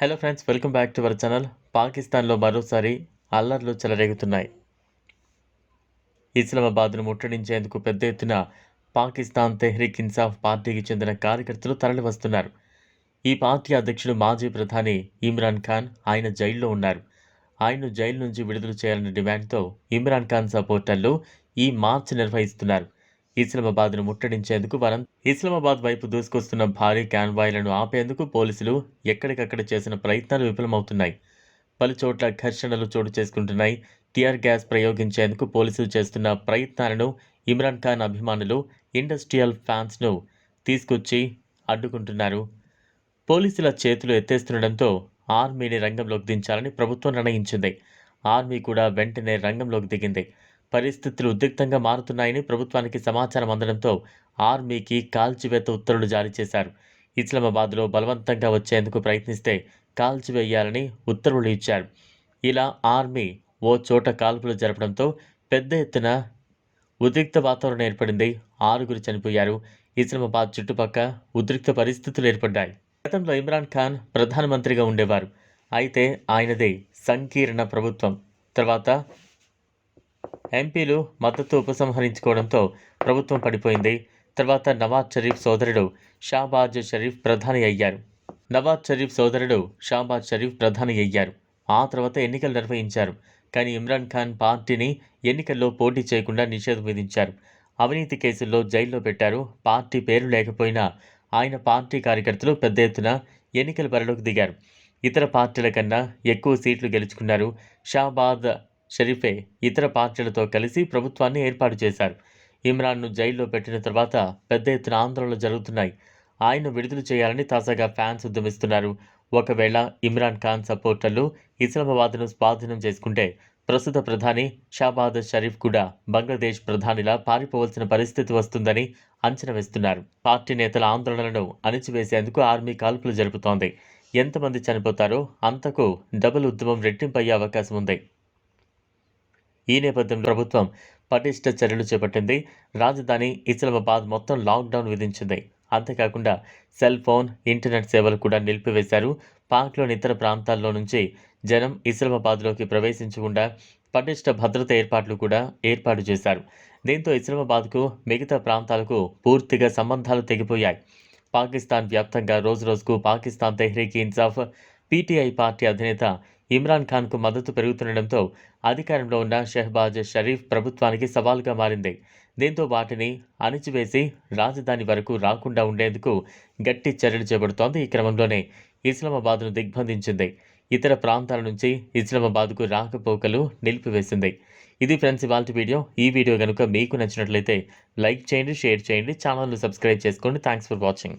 Hello friends welcome back to our channel పాకిస్తాన్లో మరోసారి అల్లర్లు చెలరేగుతున్నాయి. ఇస్లామాబాద్ను ముట్టడించేందుకు పెద్ద ఎత్తున పాకిస్తాన్ తెహ్రీక్ ఇన్సాఫ్ పార్టీకి చెందిన కార్యకర్తలు తరలివస్తున్నారు. ఈ పార్టీ అధ్యక్షుడు మాజీ ప్రధాని ఇమ్రాన్ ఖాన్ ఆయన జైల్లో ఉన్నారు. ఆయన్ను జైలు నుంచి విడుదల చేయాలనే డిమాండ్తో ఇమ్రాన్ ఖాన్ సపోర్టర్లు ఈ మార్చ్ నిర్వహిస్తున్నారు. ఇస్లామాబాద్ను ముట్టడించేందుకు వరం. ఇస్లామాబాద్ వైపు దూసుకొస్తున్న భారీ క్యాన్వాయ్లను ఆపేందుకు పోలీసులు ఎక్కడికక్కడ చేసిన ప్రయత్నాలు విఫలమవుతున్నాయి. పలు చోట్ల ఘర్షణలు చోటు చేసుకుంటున్నాయి. టియర్ గ్యాస్ ప్రయోగించేందుకు పోలీసులు చేస్తున్న ప్రయత్నాలను ఇమ్రాన్ ఖాన్ అభిమానులు ఇండస్ట్రియల్ ఫ్యాన్స్ను తీసుకొచ్చి అడ్డుకుంటున్నారు. పోలీసుల చేతులు ఎత్తేస్తుండటంతో ఆర్మీని రంగంలోకి దించాలని ప్రభుత్వం నిర్ణయించింది. ఆర్మీ కూడా వెంటనే రంగంలోకి దిగింది. పరిస్థితులు ఉద్రిక్తంగా మారుతున్నాయని ప్రభుత్వానికి సమాచారం అందడంతో ఆర్మీకి కాల్చివేత ఉత్తర్వులు జారీ చేశారు. ఇస్లామాబాద్లో బలవంతంగా వచ్చేందుకు ప్రయత్నిస్తే కాల్చివేయాలని ఉత్తర్వులు ఇచ్చారు. ఇలా ఆర్మీ ఓ చోట కాల్పులు జరపడంతో పెద్ద ఎత్తున ఉద్రిక్త వాతావరణం ఏర్పడింది. ఆరుగురు చనిపోయారు. ఇస్లామాబాద్ చుట్టుపక్క ఉద్రిక్త పరిస్థితులు ఏర్పడ్డాయి. గతంలో ఇమ్రాన్ ఖాన్ ప్రధానమంత్రిగా ఉండేవారు. అయితే ఆయనదే సంకీర్ణ ప్రభుత్వం. తర్వాత ఎంపీలు మద్దతు ఉపసంహరించుకోవడంతో ప్రభుత్వం పడిపోయింది. తర్వాత నవాజ్ షరీఫ్ సోదరుడు షాబాజ్ షరీఫ్ ప్రధాని అయ్యారు. నవాజ్ షరీఫ్ సోదరుడు షాబాజ్ షరీఫ్ ప్రధాని అయ్యారు. ఆ తర్వాత ఎన్నికలు నిర్వహించారు. కానీ ఇమ్రాన్ ఖాన్ పార్టీని ఎన్నికల్లో పోటీ చేయకుండా నిషేధం విధించారు. అవినీతి కేసుల్లో జైల్లో పెట్టారు. పార్టీ పేరు లేకపోయినా ఆయన పార్టీ కార్యకర్తలు పెద్ద ఎత్తున ఎన్నికల బరిలోకి దిగారు. ఇతర పార్టీల కన్నా ఎక్కువ సీట్లు గెలుచుకున్నారు షాబాద్ షరీఫే ఇతర పార్టీలతో కలిసి ప్రభుత్వాన్ని ఏర్పాటు చేశారు. ఇమ్రాన్ను జైల్లో పెట్టిన తర్వాత పెద్ద ఎత్తున ఆందోళనలు జరుగుతున్నాయి. ఆయన విడుదల చేయాలని తాజాగా ఫ్యాన్స్ ఉద్యమిస్తున్నారు. ఒకవేళ ఇమ్రాన్ ఖాన్ సపోర్టర్లు ఇస్లామాబాద్ను స్వాధీనం చేసుకుంటే ప్రస్తుత ప్రధాని షాబాద్ షరీఫ్ కూడా బంగ్లాదేశ్ ప్రధానిలా పారిపోవలసిన పరిస్థితి వస్తుందని అంచనా వేస్తున్నారు. పార్టీ నేతల ఆందోళనలను అణిచివేసేందుకు ఆర్మీ కాల్పులు జరుపుతోంది. ఎంతమంది చనిపోతారో అంతకు డబుల్ ఉద్యమం రెట్టింపయ్యే అవకాశం ఉంది. ఈ నేపథ్యంలో ప్రభుత్వం పటిష్ట చర్యలు చేపట్టింది. రాజధాని ఇస్లామాబాద్ మొత్తం లాక్డౌన్ విధించింది. అంతేకాకుండా సెల్ ఫోన్ ఇంటర్నెట్ సేవలు కూడా నిలిపివేశారు. పాక్లోని ఇతర ప్రాంతాల్లో నుంచి జనం ఇస్లామాబాద్లోకి ప్రవేశించకుండా పటిష్ట భద్రత ఏర్పాట్లు కూడా ఏర్పాటు చేశారు. దీంతో ఇస్లామాబాద్కు మిగతా ప్రాంతాలకు పూర్తిగా సంబంధాలు తెగిపోయాయి. పాకిస్తాన్ వ్యాప్తంగా రోజురోజుకు పాకిస్తాన్ తెహ్రీకి ఇన్సాఫ్ పీటీఐ పార్టీ అధినేత ఇమ్రాన్ ఖాన్కు మద్దతు పెరుగుతుండటంతో అధికారంలో ఉన్న షెహబాజ్ షరీఫ్ ప్రభుత్వానికి సవాల్గా మారింది. దీంతో వాటిని అణిచివేసి రాజధాని వరకు రాకుండా ఉండేందుకు గట్టి చర్యలు చేపడుతోంది ఈ క్రమంలోనే ఇస్లామాబాద్ను దిగ్బంధించింది. ఇతర ప్రాంతాల నుంచి ఇస్లామాబాద్కు రాకపోకలు నిలిపివేసింది. ఇది ఫ్రెండ్స్ ఇవాళ వీడియో. ఈ వీడియో కనుక మీకు నచ్చినట్లయితే లైక్ చేయండి షేర్ చేయండి ఛానల్ను సబ్స్క్రైబ్ చేసుకోండి. Thanks for watching.